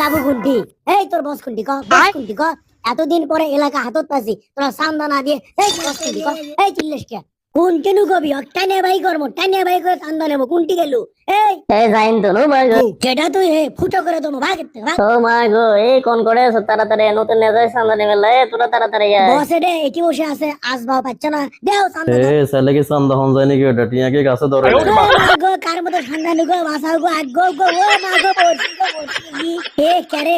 যাব কুন্টি এই তোর বস কুন্টি ক বস কুন্টি ক। এতদিন পরে এলাকা হাতত পাচ্ছি তোরা চান্দা না দিয়ে এই বস কুন্টি ক। এই চিল্লিস কে। কোনটি নু কবি? টানিয়া বাই করব টানিয়া বাই করে চান্দা নেব? কোনটি গেলু? এই। এই যাইন তো নো মাই গো যেটা তুই? হে ফুটো করে দেবো ভাগ ও মাই গো এই কোন করে তাড়াতাড়ি নতুন নেজাই সামনে নেবে এ তোরা তাড়াতাড়ি আয়। বস এডে এটি বসে আছে আসবাব পাচ্ছে না। দেও চান্দা এ ছেলে কি চান্দা হন যায় নাকি ওটা? টিয়া কি গাছে ধরে মা গো কার মতো ঠান্ডা নুগো বাসাও গো আগো গো ও মা গো পড়ছি এ ক্যারে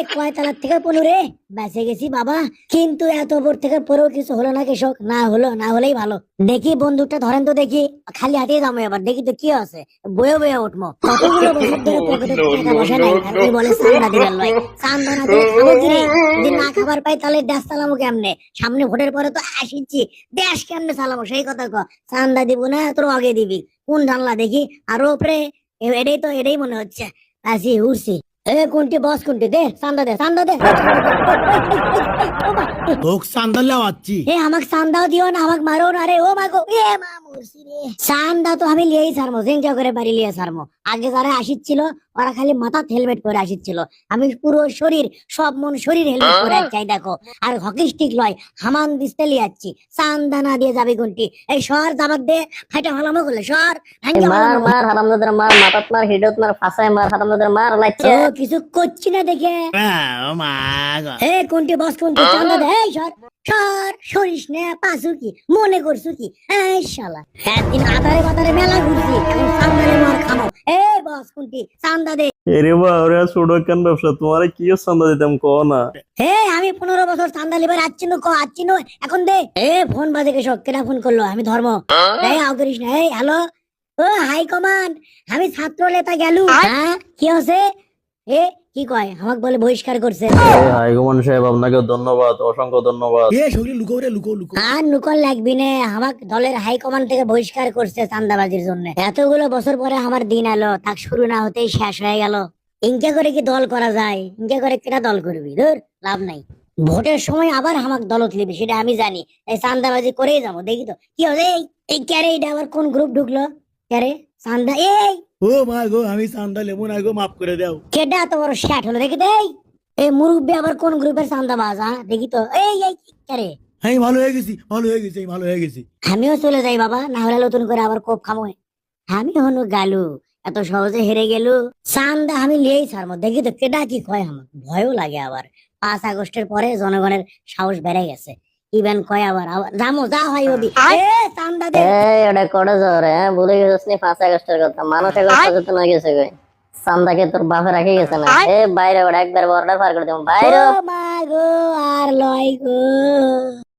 থেকে রে? বেঁচে গেছি বাবা। কিন্তু এত উপর থেকে পরেও কিছু হলো না কৃষক? না হলো না হলেই ভালো। দেখি বন্দুকটা ধরেন তো দেখি। খালি হাতেই যাব এবার দেখি তো কি আছে। বয়ে বয়ে উঠবো। কতগুলো বছর ধরে পকেটে টাকা বসে নাই। আর বলে চান্দা দিবেন চান্দা না দিলে খাব কি রে? যদি না খাবার পাই তাহলে দেশ চালামো কেমনে? সামনে ভোটের পরে তো আসিচ্ছি দেশ কেমনে চালামো সেই কথা ক। চান্দা দিব না তোর আগে দিবি। কোন জানলা দেখি? আর ওপরে এ- এটাই তো এটাই মনে হচ্ছে। আসি উড়ছি। এ কোনটি? বস কোনটি? দে চান্দা দে চান্দা দে। তোক চান্দা লেওয়াচ্ছি এ আমাক চান্দাও দিও না আমাক মারো না। রে ও মাগো এ মা রে চান্দা তো আমি লিয়েই জিঙ্কা করে বাড়ি লিয়ে ছাড়মো। আগে যারা আসিচ্ছিল ওরা খালি মাথা হেলমেট পরে আসিচ্ছিল। আমি পুরো শরীর সব মন শরীর হেলমেট পরে চাই দেখো। আর হকি স্টিক লয় হামান দিস্তে লিয়াচ্ছি। চান্দা না দিয়ে যাবি কোনটি? এই শহর জামাত দে ফাইটা ভালামো করলে শহর মার মার হারামদাদের মার মাথাত মার হিডত মার ফাসায় মার হারামদাদের মার লাইছে কিছু করছি না দেখে। ও মা কোনটি বস কোনটি চান্দা দে এই সর। সর সরিস নে পাসু কি? মনে করছু কি? এই শালা। একদিন আধারে বাতারে মেলা ঘুরছি এখন সামনে মার এ বস কোনটি? চান্দা দে। এরে বা ওরে ছোট কেন ব্যবসা? তোমার কি চান্দা দিতাম ক না? হে আমি পনেরো বছর চান্দা লিবার আচ্ছি নো ক আচ্ছি নো এখন দে। এ ফোন বাজে কে সব? কেনা ফোন করল? আমি ধর্ম। এই আও করিস না। এই হ্যালো? ও হাই কমান্ড। আমি ছাত্র নেতা গেলু হ্যাঁ? কি হচ্ছে এ কি কয়? আমাকে বলে বহিষ্কার করছে। হাইকমান সাহেব আপনাকে ধন্যবাদ অসংখ্য ধন্যবাদ। এ শরীর লুকো রে লুকো লুকো আর নুকল লাগবি নে আমাক দলের হাই কমান্ড থেকে বহিষ্কার করছে চান্দাবাজির জন্য। এতগুলো বছর পরে আমার দিন এলো তাক শুরু না হতেই শেষ হয়ে গেল। ইনকে করে কি দল করা যায়? ইনকে করে কেটা দল করবি? ধর লাভ নাই। ভোটের সময় আবার আমাক দলত লিবি সেটা আমি জানি। এই চান্দাবাজি করেই যাব দেখি তো। কি হবে এই এই ক্যারে এটা আবার কোন গ্রুপ ঢুকলো? ক্যারে? চান্দা এই! ও মা গো আমি চান্দা লেবো না গো মাফ করে দাও। কেডা এত বড় শ্যাট হলো দেখি তো এই মুরব্বী আবার কোন গ্রুপের হ্যাঁ? দেখি তো। এই এই আমি ভালো হয়ে গেছি ভালো হয়ে গেছি ভালো হয়ে গেছি। আমিও চলে যাই বাবা না হলে নতুন করে আবার কোপ খামো আমি হনু গালু এত সহজে হেরে গেলু। চান্দা আমি লিয়েই ছাড়বো দেখি তো কেডা কি কয় আমার ভয়ও লাগে আবার। পাঁচ আগস্টের পরে জনগণের সাহস বেড়ে গেছে। ইভেন কয় আবার আবার রামো যা হয় ওবি এ চান্দা দে। এই ওটা করে জোরে হ্যাঁ ভুলে গেছিস নি পাঁচ আগস্টের কথা। মানুষ এখন সচেতন হয়ে গেছে কই? চান্দাকে তোর বাপে রাখে গেছে না? এ বাইরে ওটা একবার বড়টা পার করে দেবো। বাইরে ও মা গো আর লয় গো।